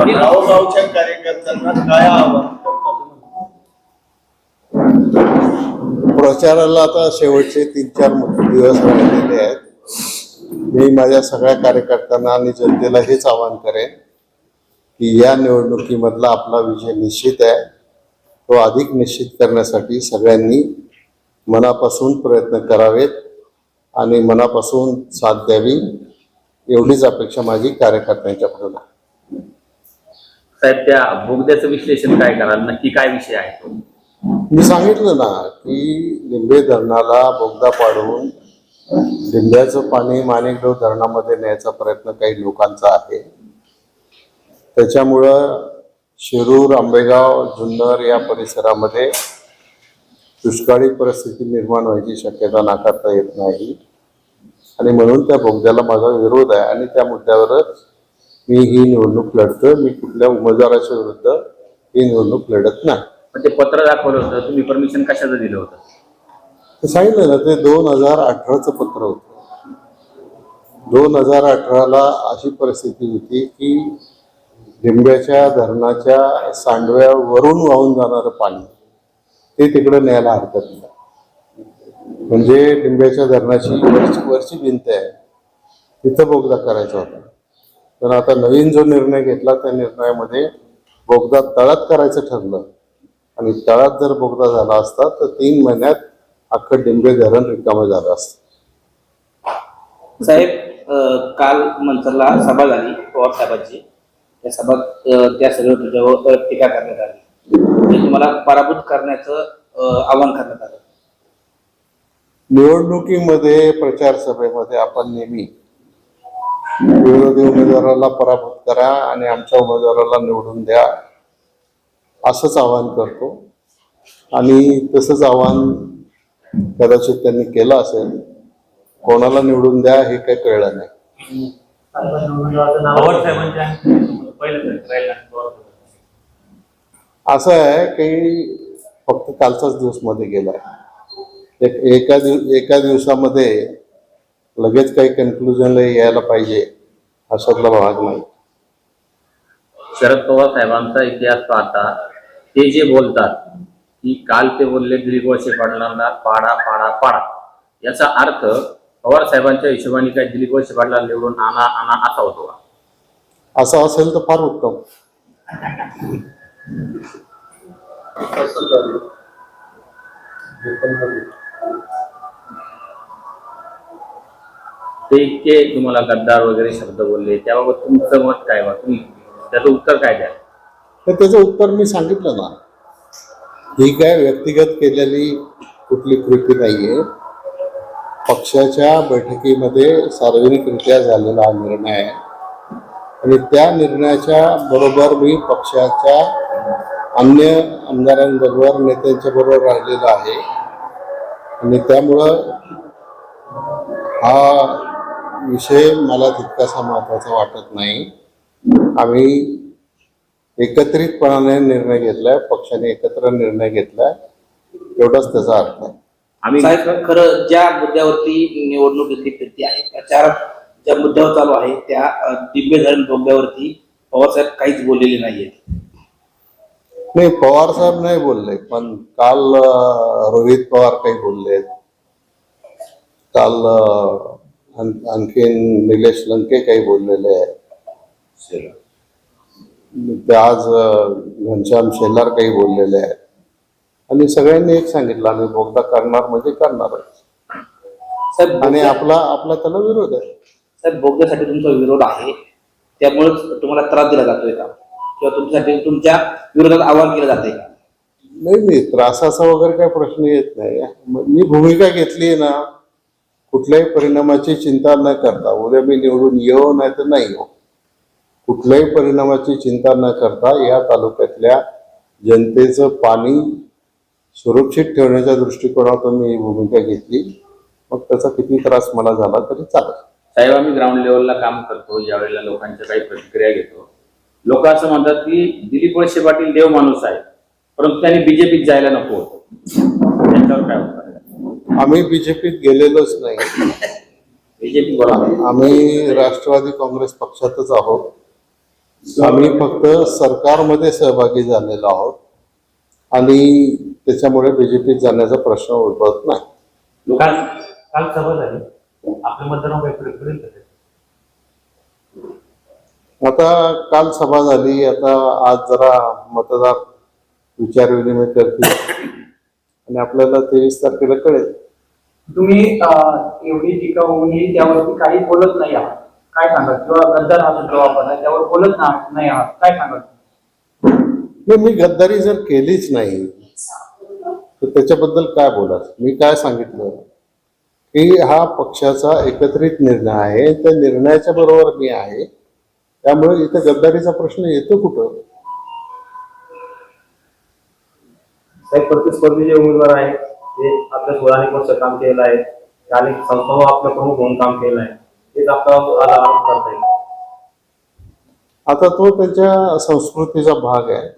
गावगावच्या कार्यकर्त्यांना काय आव्हान करतात प्रचाराला आता शेवटचे तीन चार दिवस राहिलेले आहेत. मी माझ्या सगळ्या कार्यकर्त्यांना आणि जनतेला हेच आवाहन करेन की या निवडणुकीमधला आपला विजय निश्चित आहे. तो अधिक निश्चित करण्यासाठी सगळ्यांनी मनापासून प्रयत्न करावेत आणि मनापासून साथ द्यावी एवढीच अपेक्षा माझी कार्यकर्त्यांच्याकडून आहे साहेब त्या बोगद्याचं विश्लेषण काय कराल? नक्की काय विषय आहे तो? मी सांगितलं ना की लिंबे धरणाला बोगदा पाडून लिंब्याचं पाणी माणिकडो धरणामध्ये न्यायचा प्रयत्न काही लोकांचा आहे. त्याच्यामुळं शिरूर आंबेगाव जुन्नर या परिसरामध्ये दुष्काळी परिस्थिती निर्माण व्हायची शक्यता नाकारता येत नाही. आणि म्हणून त्या बोगद्याला माझा विरोध आहे आणि त्या मुद्द्यावरच मी ही निवडणूक लढतोय मी कुठल्या उमेदवाराच्या विरुद्ध ही निवडणूक लढत नाही. पण ते पत्र दाखवलं होतं तुम्ही परमिशन कशाचं दिलं होतं? ते सांगितलं ना ते दोन हजार अठराचं पत्र होतं. दोन हजार अठराला अशी परिस्थिती होती की लिंब्याच्या धरणाच्या सांडव्यावरून वाहून जाणारं पाणी ते तिकडे न्यायला हरकत नाही. म्हणजे लिंब्याच्या धरणाची वरची वरची भिंत आहे तिथं बोगदा करायचा होता. पण आता नवीन जो निर्णय घेतला त्या निर्णयामध्ये बोगदा तळात करायचं ठरलं. आणि तळात जर बोगदा झाला असता तर तीन महिन्यात अख्खं डिंबे धरण रिकामं झालं असतं. साहेब काल मंचरला सभा झाली पवार साहेबांची. त्या सभा त्या सगळं तुझ्यावर टीका करण्यात आली. तुम्हाला पराभूत करण्याचं आवाहन करण्यात आलं. निवडणुकीमध्ये प्रचार सभेमध्ये आपण नेहमी विरोधी उमेदवाराला पराभूत करा आणि आमच्या उमेदवाराला निवडून द्या. असंच आवाहन करतो. आणि तसंच आवाहन कदाचित त्यांनी केलं असेल कोणाला निवडून द्या हे काही कळलं नाही. असं आहे की फक्त कालचाच दिवसमध्ये गेलाय. एक एका दिव एका दिवसामध्ये लगेच काही कन्क्लुजनला यायला पाहिजे अशातला भाग नाही. शरद पवार साहेबांचा इतिहास पाहता ते जे बोलतात की काल ते बोलले दिलीप वळसे पाटलांना पाडा पाडा पाडा. याचा अर्थ पवार साहेबांच्या हिशोबाने काय दिलीप वळसे पाटला निवडून आणा आणा असा होतो का? असं असेल तर फार उत्तम. ते इतके तुम्हाला गद्दार वगैरे शब्द बोलले त्याबाबत तुमचं मत काय बा? तुम्ही त्याचं उत्तर काय द्या तर त्याचं उत्तर मी सांगितलं ना. ही काय व्यक्तिगत केलेली कुठली कृती नाहीये. पक्षाच्या बैठकीमध्ये सार्वजनिकरित्या झालेला हा निर्णय आहे. आणि त्या निर्णयाच्या बरोबर मी पक्षाच्या अन्य आमदारांबरोबर नेत्यांच्या बरोबर राहिलेला आहे. आणि त्यामुळं हा विषय मला तितकासा महत्त्वाचा वाटत नाही. आम्ही एकत्रितपणाने निर्णय घेतलाय पक्षाने एकत्र निर्णय घेतलाय एवढाच त्याचा अर्थ आहे. आम्ही साहेब खरं ज्या मुद्द्यावरती निवडणूक इथली फिरती आहे प्रचार ज्या मुद्द्यावर चालू आहे त्या दिव्य धरण बोगद्यावरती पवार साहेब काहीच बोललेले नाहीयेत. नाही पवार साहेब नाही बोलले पण काल रोहित पवार काही बोललेत. काल आणखीन निलेश लंके काही बोललेले आहेत. ते आज घनश्याम शेलार काही बोललेले आहेत. आणि सगळ्यांनी एक सांगितलं आम्ही बोगदा करणार म्हणजे करणारच. साहेब आणि आपला आपला त्याला विरोध आहे. साहेब बोगद्यासाठी तुमचा विरोध आहे. त्यामुळेच तुम्हाला त्रास दिला जातोय का? किंवा तुमच्यासाठी तुमच्या विरोधात आवाहन केलं जाते का? नाही नाही त्रासाचा वगैरे काही प्रश्न येत नाही. म- मी भूमिका घेतली ना कुठल्याही परिणामाची चिंता न करता उद्या मी निवडून येऊ नाही तर नाही येऊ. कुठल्याही परिणामाची चिंता न करता या तालुक्यातल्या जनतेचं पाणी सुरक्षित ठेवण्याच्या दृष्टिकोनातून मी भूमिका घेतली. मग त्याचा किती त्रास मला झाला तरी चालेल. साहेब आम्ही ग्राउंड लेवलला काम करतो ज्यावेळेला लोकांच्या काही प्रतिक्रिया घेतो. लोक असं म्हणतात की दिलीप वळसे पाटील देव माणूस आहे परंतु त्यांनी बीजेपीत जायला नको होतं. त्यांच्यावर काय होतं? आम्ही बीजेपीत गेलेलोच नाही. बीजेपी आम्ही राष्ट्रवादी काँग्रेस पक्षातच आहोत. आम्ही फक्त सरकारमध्ये सहभागी झालेलो आहोत. आणि त्याच्यामुळे बीजेपीत जाण्याचा प्रश्न उद्भवत नाही. काल काल सभा झाली. आपलं मतदान वगैरे करेल का ते? आता काल सभा झाली. आता आज जरा मतदार विचारविनिमय करतील. आणि आपल्याला तेवीस तारखेला कळेल. तुम्ही एवढी टीका होऊनही त्यावरती काही बोलत नाही आहात. काय सांगाल? किंवा गद्दार हा शब्द वापरला त्यावर बोलत नाही आहात. काय सांगाल? नाही मी गद्दारी जर केलीच नाही तर त्याच्याबद्दल काय बोलायचं मी काय सांगितलं? की हा पक्षाचा एकत्रित निर्णय आहे. त्या निर्णयाच्या बरोबर मी आहे. त्यामुळे इथे गद्दारीचा प्रश्न येतो कुठं? साहेब प्रतिस्पर्धी जे उमेदवार आहेत ते आपल्या सोळा अनेक वर्ष काम केलेलं आहे? ते अनेक संस्थांवर आपलं प्रमुख म्हणून काम केलेलं आहे. तेच आपल्याला आज आरोप करता येईल. आता तो त्यांच्या संस्कृतीचा भाग आहे.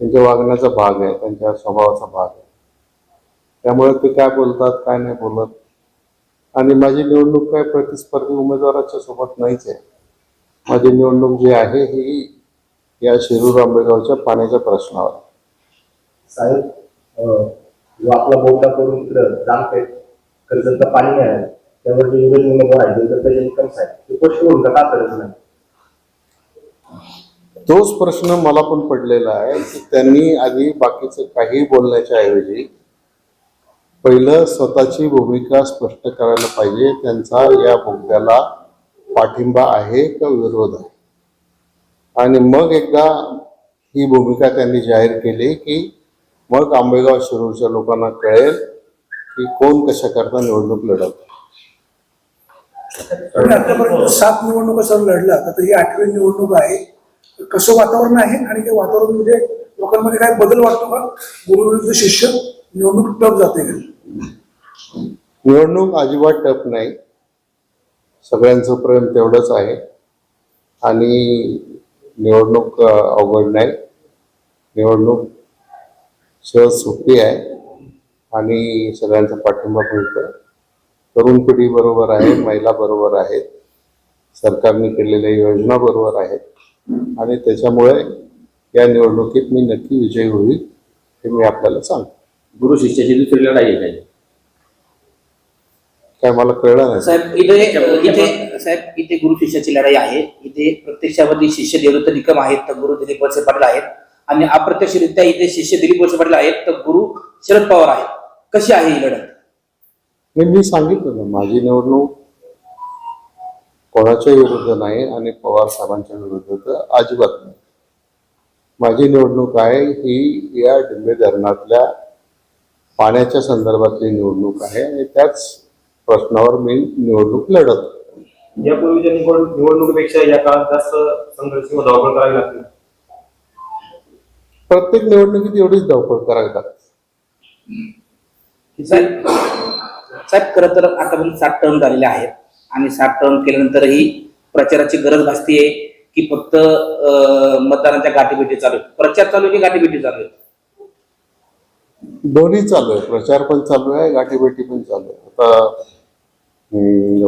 त्यांच्या वागण्याचा भाग आहे. त्यांच्या स्वभावाचा भाग आहे. त्यामुळे ते काय बोलतात काय नाही बोलत. आणि माझी निवडणूक काय प्रतिस्पर्धी उमेदवाराच्या सोबत नाहीच आहे. माझी निवडणूक जी आहे ही या शिरूर आंबेगावच्या पाण्याच्या प्रश्नावर. साहेब जो आपला बोटा करून इकडं जामपेठ कर्जतला पाणी नाही आहे त्यावर जे विरोधी उमेदवार आहेत त्याचे इन्कम्स आहेत ते का करत नाही? तोच प्रश्न मला पण पडलेला आहे की त्यांनी आधी बाकीचं काही बोलण्याच्या ऐवजी पहिलं स्वतःची भूमिका स्पष्ट करायला पाहिजे. त्यांचा या बोगद्याला पाठिंबा आहे का विरोध आहे? आणि मग एकदा ही भूमिका त्यांनी जाहीर केली की मग आंबेगाव शिरूरच्या लोकांना कळेल की कोण कशा करता निवडणूक लढवत आतापर्यंत सात निवडणुका सर लढला आता ही आठवी निवडणूक आहे. कसं वातावरण आहे आणि त्या वातावरणामध्ये लोकांमध्ये काय बदल वाटतो का? गुरु विरुद्ध शिष्य निवडणूक टप जाते का? निवडणूक अजिबात टप नाही. सगळ्यांचं प्रेम तेवढंच आहे. आणि निवडणूक अवघड नाही. निवडणूक सहज सोपी आहे. आणि सगळ्यांचा पाठिंबा मिळतो तरुण पिढी बरोबर आहे महिला बरोबर आहेत. सरकारने केलेल्या योजना बरोबर आहेत. आणि त्याच्यामुळे या निवडणुकीत मी नक्की विजयी होईल हे मी आपल्याला सांगतो. गुरु शिष्याची दुसरी लढाई आहे काय मला कळलं नाही. साहेब इथे इथे साहेब इथे गुरु शिष्याची लढाई आहे. इथे प्रत्यक्षामध्ये शिष्य देवदत्त निकम आहेत तर गुरु दिलीप वळसे पाटील आहेत. आणि अप्रत्यक्षरित्या इथे शिष्य दिलीप वळसे पाटील आहेत तर गुरु शरद पवार आहेत. कशी आहे ही लढत? मी सांगितलं ना माझी निवडणूक कोणाच्या विरुद्ध नाही आणि पवार साहेबांच्या विरुद्ध तर अजिबात नाही. माझी निवडणूक आहे ही या डिंबे धरणातल्या पाण्याच्या संदर्भातली निवडणूक आहे आणि त्याच प्रश्नावर मी निवडणूक लढत यापूर्वीच्या निवड निवडणुकीपेक्षा या काळात जास्त संघर्ष धावपळ करावी लागते प्रत्येक निवडणुकीत एवढीच धावपळ करावी लागते. साहेब खरं तर आतापर्यंत सात टर्म झालेले आहेत आणि सात टर्म केल्यानंतरही प्रचाराची गरज भासतीये की फक्त अं, मतदानाच्या गाठीभेटी चालू आहेत. प्रचार चालू आहे की गाठीभेटी चालू आहेत? दोन्ही चालू आहे प्रचार पण चालू आहे गाठीभेटी पण चालू आहे आता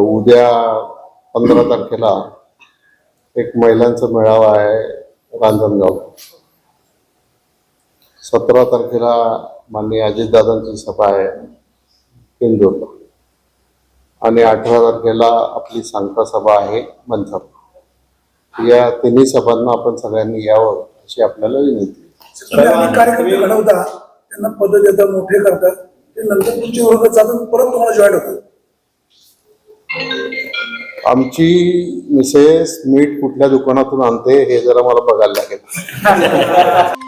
उद्या पंधरा तारखेला एक महिलांचा मेळावा आहे रांजणगाव. सतरा तारखेला माननीय अजितदादांची सभा आहे इंदोरला आणि अठरा तारखेला आपली सांगता सभा आहे मंथर. या तिन्ही सभांना आपण सगळ्यांनी यावं अशी आपल्याला विनंती घडवता त्यांना पद देता मोठे करता ते नंतर विरोधात जातात परत तुम्हाला जॉईन होतात. आमची मिसेस मीठ कुठल्या दुकानातून आणते हे जरा मला बघायला लागेल.